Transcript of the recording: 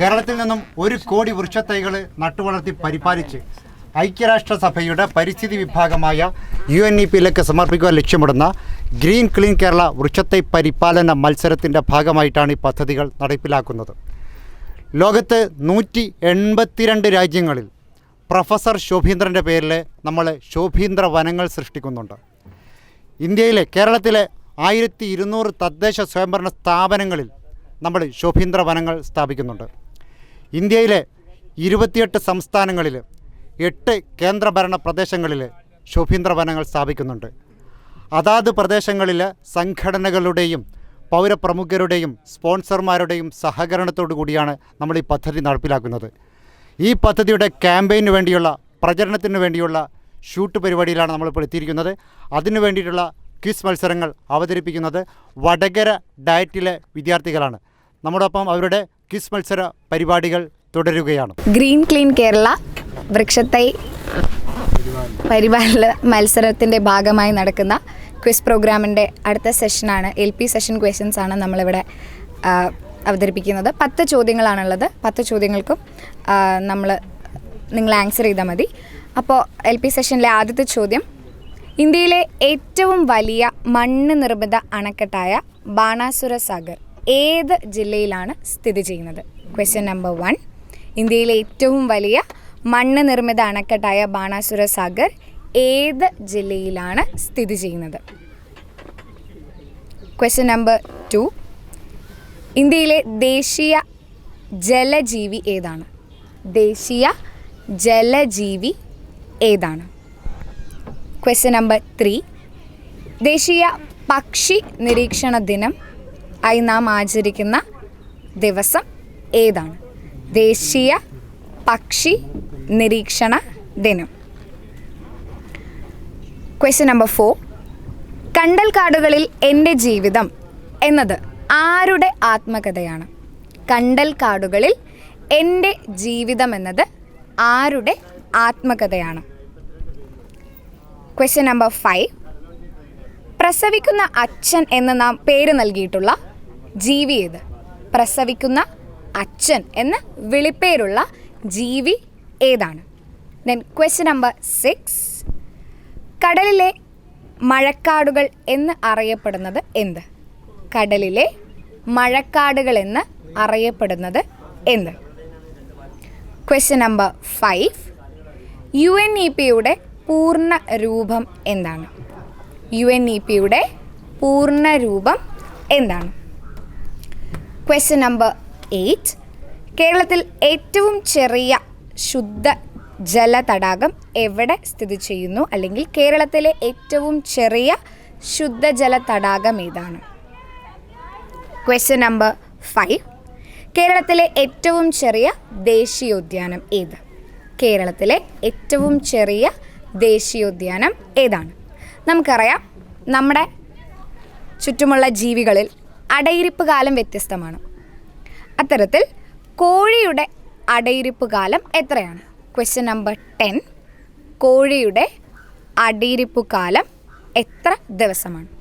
കേരളത്തിൽ നിന്നും ഒരു കോടി വൃക്ഷത്തൈകൾ നട്ടുവളർത്തി പരിപാലിച്ച് ഐക്യരാഷ്ട്രസഭയുടെ പരിസ്ഥിതി വിഭാഗമായ യു എൻ ഇ പിയിലേക്ക് സമർപ്പിക്കുവാൻ ലക്ഷ്യമിടുന്ന ഗ്രീൻ ക്ലീൻ കേരള വൃക്ഷത്തൈ പരിപാലന മത്സരത്തിന്റെ ഭാഗമായിട്ടാണ് ഈ പദ്ധതികൾ നടപ്പിലാക്കുന്നത്. ലോകത്ത് നൂറ്റി എൺപത്തിരണ്ട് രാജ്യങ്ങളിൽ പ്രൊഫസർ ശോഭീന്ദ്രന്റെ പേരിൽ നമ്മൾ ശോഭീന്ദ്ര വനങ്ങൾ സൃഷ്ടിക്കുന്നുണ്ട്. ഇന്ത്യയിലെ കേരളത്തിലെ ആയിരത്തി ഇരുന്നൂറ് തദ്ദേശ സ്വയംഭരണ സ്ഥാപനങ്ങളിൽ നമ്മൾ ശോഭീന്ദ്ര വനങ്ങൾ സ്ഥാപിക്കുന്നുണ്ട്. ഇന്ത്യയിലെ ഇരുപത്തിയെട്ട് സംസ്ഥാനങ്ങളിൽ എട്ട് കേന്ദ്രഭരണ പ്രദേശങ്ങളിൽ ശുഭീന്ദ്ര വനങ്ങൾ സ്ഥാപിക്കുന്നുണ്ട്. അതാത് പ്രദേശങ്ങളിലെ സംഘടനകളുടെയും പൗരപ്രമുഖരുടെയും സ്പോൺസർമാരുടെയും സഹകരണത്തോടു കൂടിയാണ് നമ്മൾ ഈ പദ്ധതി നടപ്പിലാക്കുന്നത്. ഈ പദ്ധതിയുടെ ക്യാമ്പയിന് വേണ്ടിയുള്ള പ്രചരണത്തിന് വേണ്ടിയുള്ള ഷൂട്ട് പരിപാടിയിലാണ് നമ്മളിപ്പോൾ എത്തിയിരിക്കുന്നത്. അതിനു വേണ്ടിയിട്ടുള്ള ക്വിസ് മത്സരങ്ങൾ അവതരിപ്പിക്കുന്നത് വടകര ഡയറ്റിലെ വിദ്യാർത്ഥികളാണ്. നമ്മോടൊപ്പം അവരുടെ ക്വിസ് മത്സര പരിപാടികൾ തുടരുകയാണ്. ഗ്രീൻ ക്ലീൻ കേരള വൃക്ഷത്തൈ പരിപാലന മത്സരത്തിന്റെ ഭാഗമായി നടക്കുന്ന ക്വിസ് പ്രോഗ്രാമിന്റെ അടുത്ത സെഷനാണ് എൽ പി സെഷൻ ക്വസ്റ്റ്യൻസ് ആണ് നമ്മളിവിടെ അവതരിപ്പിക്കുന്നത്. പത്ത് ചോദ്യങ്ങളാണുള്ളത്. പത്ത് ചോദ്യങ്ങൾക്കും നമ്മൾ നിങ്ങൾ ആൻസർ ചെയ്താൽ മതി. അപ്പോൾ എൽ പി സെഷനിലെ ആദ്യത്തെ ചോദ്യം ഇന്ത്യയിലെ ഏറ്റവും വലിയ മണ്ണ് നിർമ്മിത അണക്കെട്ടായ ബാണാസുര സാഗർ. ഏത് ജില്ലയിലാണ് സ്ഥിതി ചെയ്യുന്നത്? ക്വസ്റ്റ്യൻ നമ്പർ വൺ ഇന്ത്യയിലെ ഏറ്റവും വലിയ മണ്ണ് നിർമ്മിത അണക്കെട്ടായ ബാണാസുര സാഗർ ഏത് ജില്ലയിലാണ് സ്ഥിതി ചെയ്യുന്നത്? ക്വസ്റ്റ്യൻ നമ്പർ ടു ഇന്ത്യയിലെ ദേശീയ ജലജീവി ഏതാണ്? ദേശീയ ജലജീവി ഏതാണ്? ക്വസ്റ്റ്യൻ നമ്പർ ത്രീ ദേശീയ പക്ഷി നിരീക്ഷണ ദിനം ആയി നാം ആചരിക്കുന്ന ദിവസം ഏതാണ്? ദേശീയ പക്ഷി നിരീക്ഷണ ദിനം. ക്വസ്റ്റ്യൻ നമ്പർ ഫോർ കണ്ടൽക്കാടുകളിൽ എന്റെ ജീവിതം എന്നത് ആരുടെ ആത്മകഥയാണ്? കണ്ടൽക്കാടുകളിൽ എന്റെ ജീവിതം എന്നത് ആരുടെ ആത്മകഥയാണ്? ക്വസ്റ്റ്യൻ നമ്പർ ഫൈവ് പ്രസവിക്കുന്ന അച്ഛൻ എന്ന് നാം പേര് നൽകിയിട്ടുള്ള ജീവി ഏത് പ്രസവിക്കുന്ന അച്ഛൻ എന്ന വിളിപ്പേരുള്ള ജീവി ഏതാണ്? ദെൻ ക്വസ്റ്റ്യൻ നമ്പർ സിക്സ് കടലിലെ മഴക്കാടുകൾ എന്ന് അറിയപ്പെടുന്നത് എന്ത്? കടലിലെ മഴക്കാടുകൾ എന്ന് അറിയപ്പെടുന്നത് എന്ത്? Question number five U N E പിയുടെ പൂർണ രൂപം എന്താണ്? യു എൻ ഇ പിയുടെ പൂർണ രൂപം എന്താണ്? ക്വസ്റ്റ്യൻ നമ്പർ എയ്റ്റ് കേരളത്തിൽ ഏറ്റവും ചെറിയ ശുദ്ധ ജല തടാകം എവിടെ സ്ഥിതി ചെയ്യുന്നു? അല്ലെങ്കിൽ കേരളത്തിലെ ഏറ്റവും ചെറിയ ശുദ്ധജല തടാകം ഏതാണ്? ക്വസ്റ്റ്യൻ നമ്പർ ഫൈവ് കേരളത്തിലെ ഏറ്റവും ചെറിയ ദേശീയോദ്യാനം ഏത്? കേരളത്തിലെ ഏറ്റവും ചെറിയ ദേശീയോദ്യാനം ഏതാണ്? നമുക്കറിയാം നമ്മുടെ ചുറ്റുമുള്ള ജീവികളിൽ അടയിരിപ്പ് കാലം വ്യത്യസ്തമാണ്. അത്തരത്തിൽ കോഴിയുടെ അടയിരിപ്പ് കാലം എത്രയാണ്? ക്വസ്റ്റ്യൻ നമ്പർ ടെൻ കോഴിയുടെ അടയിരിപ്പ് കാലം എത്ര ദിവസമാണ്?